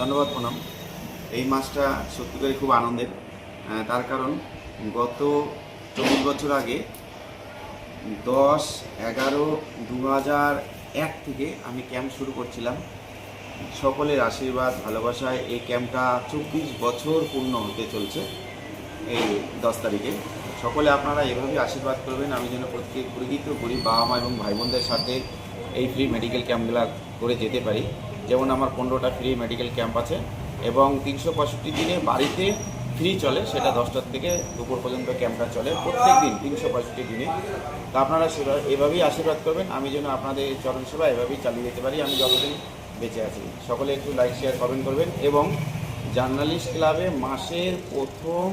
ধন্যবাদ, প্রণাম। এই মাসটা সত্যি করে খুব আনন্দের। তার কারণ গত চব্বিশ বছর আগে দশ এগারো দু হাজার এক থেকে আমি ক্যাম্প শুরু করছিলাম। সকলের আশীর্বাদ, ভালোবাসায় এই ক্যাম্পটা চব্বিশ বছর পূর্ণ হতে চলছে এই দশ তারিখে। সকলে আপনারা এভাবে আশীর্বাদ করবেন। আমি যেন প্রত্যেক পরিচিত করি বাবা মা এবং ভাই বোনদের সাথে এই ফ্রি মেডিকেল ক্যাম্পগুলো করে যেতে পারি। যেমন আমার পনেরোটা ফ্রি মেডিকেল ক্যাম্প আছে এবং তিনশো পঁয়ষট্টি দিনে বাড়িতে ফ্রি চলে, সেটা দশটার থেকে দুপুর পর্যন্ত ক্যাম্পটা চলে প্রত্যেক দিন তিনশো পঁয়ষট্টি দিনে। তা আপনারা সেবা, এভাবেই আশীর্বাদ করবেন। আমি যেন আপনাদের চরণ সেবা এভাবেই চালিয়ে যেতে পারি, আমি যতদিন বেঁচে আছি। সকলে একটু লাইক শেয়ার কমেন্ট করবেন এবং জার্নালিস্ট ক্লাবে মাসের প্রথম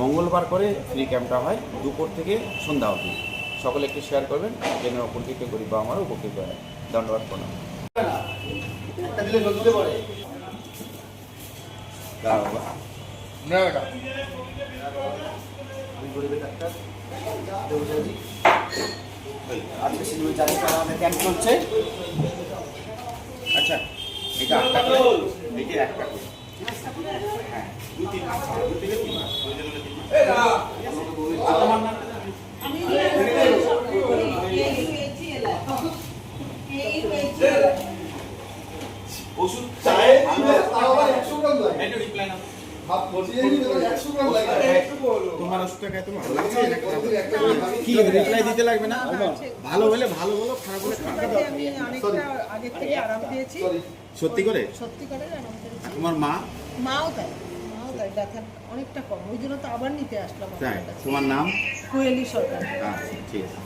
মঙ্গলবার করে ফ্রি ক্যাম্পটা হয় দুপুর থেকে সন্ধ্যা অবধি। সকলে একটু শেয়ার করবেন, যেন উপকৃত করি বা আমারও উপকৃত হয়। ধন্যবাদ প্রণাম। একটা দিলে নদীতে পড়ে। আজকে শিলিগুড়ি চার টাকা আমাদের ক্যাম্প চলছে। আচ্ছা। এটা আটটা করে এটা একটা করে। হ্যাঁ দুই তিন মাস দুই থেকে তিন মাস। প্রয়োজন হলে তিন মাস। তোমার নাম ওষুধ চায় একটু রিপ্লাই নাও। তোমার ওষুধটা খায় তোমার ভালো লাগছে? না খারাপ লাগছে? কি রিপ্লাই না ভালো হলে ভালো বলো খারাপ হলে খারাপ। তাতে আমি অনেকটা আগের থেকে আরাম পেয়েছি সত্যি করে? সত্যি করে আরাম পেয়েছি তোমার মা? মাও তাই মাও তাই ব্যথা অনেকটা কম। ওই জন্য তো আবার নিতে আসলাম তোমার নাম? কোয়েলি সরকার। আচ্ছা ঠিক আছে।